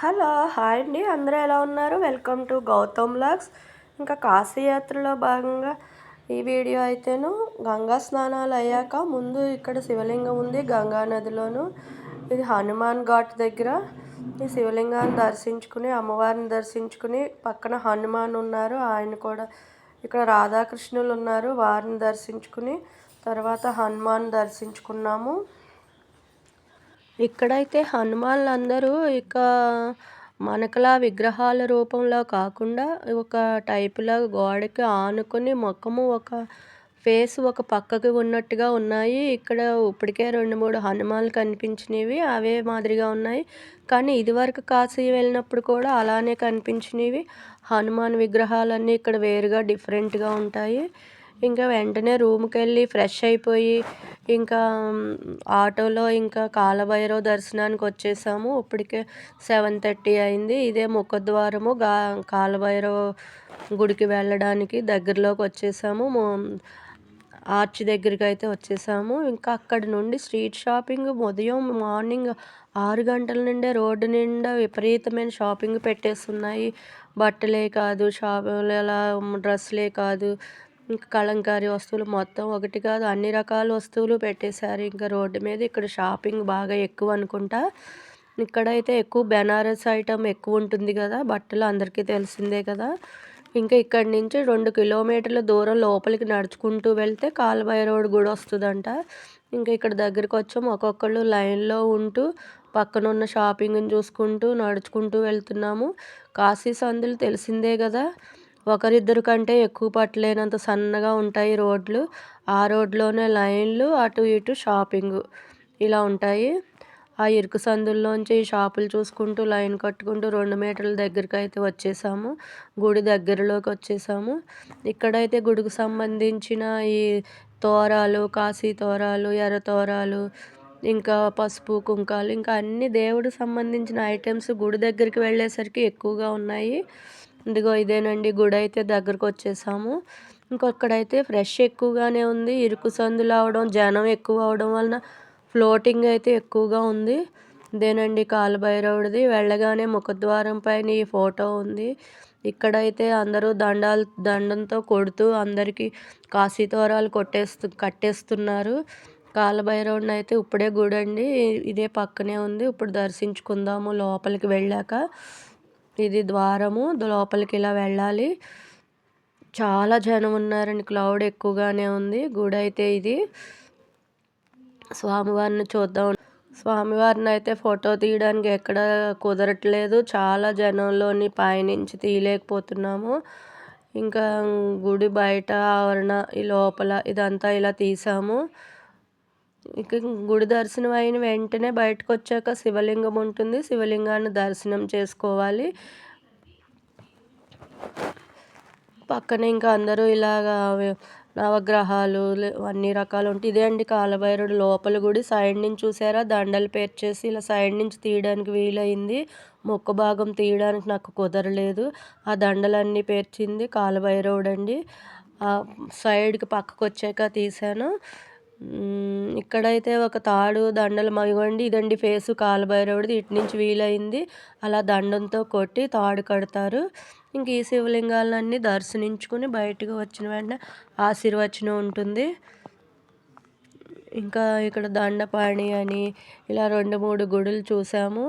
Hello hi అండి. అందరూ ఎలా ఉన్నారు? వెల్కమ్ టు గౌతమ్ లాగ్స్ ఇంకా కాశీయాత్రలో భాగంగా ఈ వీడియో అయితేను గంగా స్నానాలు అయ్యాక ముందు ఇక్కడ శివలింగం ఉంది గంగా నదిలోను. ఇది హనుమాన్ ఘాట్ దగ్గర. ఈ శివలింగాన్ని దర్శించుకుని అమ్మవారిని దర్శించుకుని పక్కన హనుమాన్ ఉన్నారు. ఆయన కూడా ఇక్కడ రాధాకృష్ణులు ఉన్నారు. వారిని దర్శించుకుని తర్వాత హనుమాన్ దర్శించుకున్నాము. ఇక్కడైతే హనుమాన్లు అందరూ ఇక మనకలా విగ్రహాల రూపంలో కాకుండా ఒక టైపులా గోడకి ఆనుకొని ముఖము ఒక ఫేస్ ఒక పక్కకి ఉన్నట్టుగా ఉన్నాయి. ఇక్కడ ఇప్పటికే రెండు మూడు హనుమాన్లు కనిపించినవి అవే మాదిరిగా ఉన్నాయి. కానీ ఇదివరకు కాశీ వెళ్ళినప్పుడు కూడా అలానే కనిపించినవి. హనుమాన్ విగ్రహాలన్నీ ఇక్కడ వేరుగా డిఫరెంట్గా ఉంటాయి. ఇంకా వెంటనే రూమ్కి వెళ్ళి ఫ్రెష్ అయిపోయి ఇంకా ఆటోలో ఇంకా కాలభైరవ దర్శనానికి వచ్చేసాము. ఇప్పటికే సెవెన్ థర్టీ అయింది. ఇదే ముఖద్వారము గా కాలభైరవ గుడికి వెళ్ళడానికి దగ్గరలోకి వచ్చేసాము. ఆర్చ్ దగ్గరికి అయితే వచ్చేసాము. ఇంకా అక్కడి నుండి స్ట్రీట్ షాపింగ్ ఉదయం మార్నింగ్ ఆరు గంటల నుండే రోడ్డు నిండా విపరీతమైన షాపింగ్ పెట్టేస్తున్నాయి. బట్టలే కాదు షాపులలో డ్రెస్సులే కాదు ఇంకా కలంకారీ వస్తువులు మొత్తం ఒకటి కాదు అన్ని రకాల వస్తువులు పెట్టేశారు. ఇంకా రోడ్డు మీద ఇక్కడ షాపింగ్ బాగా ఎక్కువ అనుకుంటా. ఇక్కడైతే ఎక్కువ బెనారస్ ఐటమ్ ఎక్కువ ఉంటుంది కదా బట్టలు అందరికీ తెలిసిందే కదా. ఇంకా ఇక్కడి నుంచి రెండు కిలోమీటర్ల దూరం లోపలికి నడుచుకుంటూ వెళ్తే కాలబై రోడ్ కూడా వస్తుందంట. ఇంకా ఇక్కడ దగ్గరికి వచ్చాం ఒక్కొక్కళ్ళు లైన్లో ఉంటూ పక్కన ఉన్న షాపింగ్ని చూసుకుంటూ నడుచుకుంటూ వెళ్తున్నాము. కాశీ సందులు తెలిసిందే కదా. ఒకరిద్దరు కంటే ఎక్కువ పట్టలేనంత సన్నగా ఉంటాయి రోడ్లు. ఆ రోడ్లోనే లైన్లు అటు ఇటు షాపింగ్ ఇలా ఉంటాయి. ఆ ఇరుకు సందుల్లోంచి షాపులు చూసుకుంటూ లైన్ కట్టుకుంటూ రెండు మీటర్ల దగ్గరికి అయితే వచ్చేసాము. గుడి దగ్గరలోకి వచ్చేసాము. ఇక్కడైతే గుడికి సంబంధించిన ఈ తోరాలు కాశీ తోరాలు ఎర్ర తోరాలు ఇంకా పసుపు కుంకాలు ఇంకా అన్ని దేవుడికి సంబంధించిన ఐటమ్స్ గుడి దగ్గరికి వెళ్ళేసరికి ఎక్కువగా ఉన్నాయి. ఇదిగో ఇదేనండి గుడి అయితే దగ్గరకు వచ్చేసాము ఇంకొక్కడైతే ఫ్రెష్ ఎక్కువగానే ఉంది. ఇరుకు సందులు అవడం జనం ఎక్కువ అవడం వలన ఫ్లోటింగ్ అయితే ఎక్కువగా ఉంది. ఇదేనండి కాలభైరవుడిది. వెళ్ళగానే ముఖద్వారం పైన ఈ ఫోటో ఉంది. ఇక్కడైతే అందరూ దండాలు దండంతో కొడుతూ అందరికీ కాశీతోరాలు కొట్టేస్తు కట్టేస్తున్నారు. కాలభైరవుడిని అయితే ఇప్పుడే గుడండి. ఇదే పక్కనే ఉంది. ఇప్పుడు దర్శించుకుందాము లోపలికి వెళ్ళాక. ఇది ద్వారము. లోపలికి ఇలా వెళ్ళాలి. చాలా జనం ఉన్నారండి. క్లౌడ్ ఎక్కువగానే ఉంది. గుడి అయితే ఇది. స్వామివారిని చూద్దాం. స్వామివారిని అయితే ఫోటో తీయడానికి ఎక్కడ కుదరట్లేదు. చాలా జనంలోని పైనుంచి తీయలేకపోతున్నాము. ఇంకా గుడి బయట ఆవరణ ఈ లోపల ఇదంతా ఇలా తీసాము. ఇక గుడి దర్శనం అయిన వెంటనే బయటకు వచ్చాక శివలింగం ఉంటుంది. శివలింగాన్ని దర్శనం చేసుకోవాలి. పక్కన ఇంకా అందరూ ఇలాగా నవగ్రహాలు అన్ని రకాలు ఉంటాయి ఇదే అండి కాలభైరుడు లోపల గుడి. సైడ్ నుంచి చూసారా? దండలు పేర్చేసి ఇలా సైడ్ నుంచి తీయడానికి వీలైంది. మొక్క భాగం తీయడానికి నాకు కుదరలేదు. ఆ దండలన్నీ పేర్చింది కాలభైరవుడు అండి సైడ్కి పక్కకు వచ్చాక తీశాను. ఇక్కడైతే ఒక తాడు దండలు మగివండి ఇదండి ఫేసు కాలభైరవుడిది. ఇటు నుంచి వీలైంది. అలా దండంతో కొట్టి తాడు కడతారు. ఇంక ఈ శివలింగాలన్నీ దర్శనించుకుని బయటకు వచ్చిన వెంటనే ఆశీర్వచనం ఉంటుంది. ఇంకా ఇక్కడ దండపాణి అని ఇలా రెండు మూడు గుడులు చూసాము.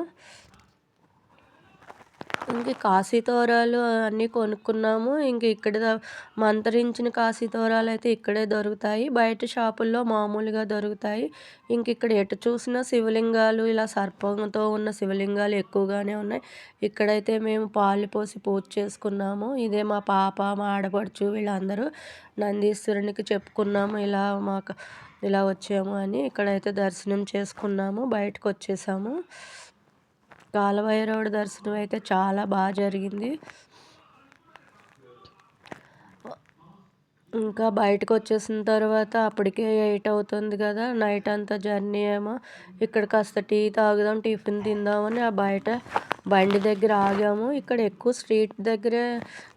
ఇంక కాశీ తోరాలు అన్నీ కొనుక్కున్నాము. ఇంక ఇక్కడ మంతరించిన కాశీ తోరాలు అయితే ఇక్కడే దొరుకుతాయి. బయట షాపుల్లో మామూలుగా దొరుకుతాయి. ఇంక ఇక్కడ ఎటు చూసినా శివలింగాలు ఇలా సర్పంతో ఉన్న శివలింగాలు ఎక్కువగానే ఉన్నాయి. ఇక్కడైతే మేము పాలు పోసి పూజ చేసుకున్నాము. ఇదే మా పాప మా ఆడపడుచు వీళ్ళందరూ నందీశ్వరునికి చెప్పుకున్నాము. ఇలా మాకు ఇలా వచ్చాము అని ఇక్కడైతే దర్శనం చేసుకున్నాము. బయటకు వచ్చేసాము. కాలభైరవుడి దర్శనం అయితే చాలా బాగా జరిగింది. ఇంకా బయటకు వచ్చేసిన తర్వాత అప్పటికే ఎయిట్ అవుతుంది కదా నైట్ అంతా జర్నీ ఏమో. ఇక్కడ కాస్త టీ తాగుదాం టిఫిన్ తిందామని ఆ బయట బండి దగ్గర ఆగాము. ఇక్కడ ఎక్కువ స్ట్రీట్ దగ్గరే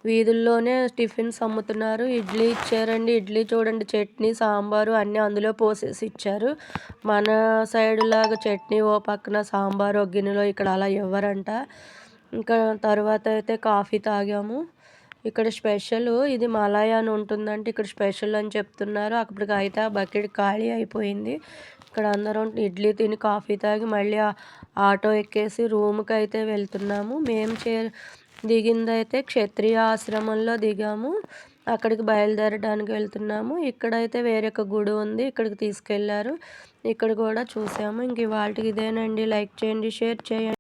వీధుల్లోనే టిఫిన్స్ అమ్ముతున్నారు. ఇడ్లీ ఇచ్చారండి. ఇడ్లీ చూడండి చట్నీ సాంబారు అన్నీ అందులో పోసేసి ఇచ్చారు. మన సైడ్ లాగా చట్నీ ఓ పక్కన సాంబారు గిన్నెలో ఇక్కడ అలా ఇవ్వరంట. ఇంకా తర్వాత అయితే కాఫీ తాగాము. ఇక్కడ స్పెషల్ ఇది మలాయ్ అని ఉంటుందంటే ఇక్కడ స్పెషల్ అని చెప్తున్నారు. అక్కడికి అయితే ఆ బకెట్ ఖాళీ అయిపోయింది. ఇక్కడ అందరం ఇడ్లీ తిని కాఫీ తాగి మళ్ళీ ఆటో ఎక్కేసి రూమ్కి అయితే వెళ్తున్నాము. మేము చే దిగిందైతే క్షత్రియ ఆశ్రమంలో దిగాము. అక్కడికి బయలుదేరడానికి వెళ్తున్నాము. ఇక్కడైతే వేరొక గుడి ఉంది. ఇక్కడికి తీసుకెళ్ళారు. ఇక్కడ కూడా చూసాము. ఇంక ఇవాళకి ఇదేనండి. లైక్ చేయండి షేర్ చేయండి.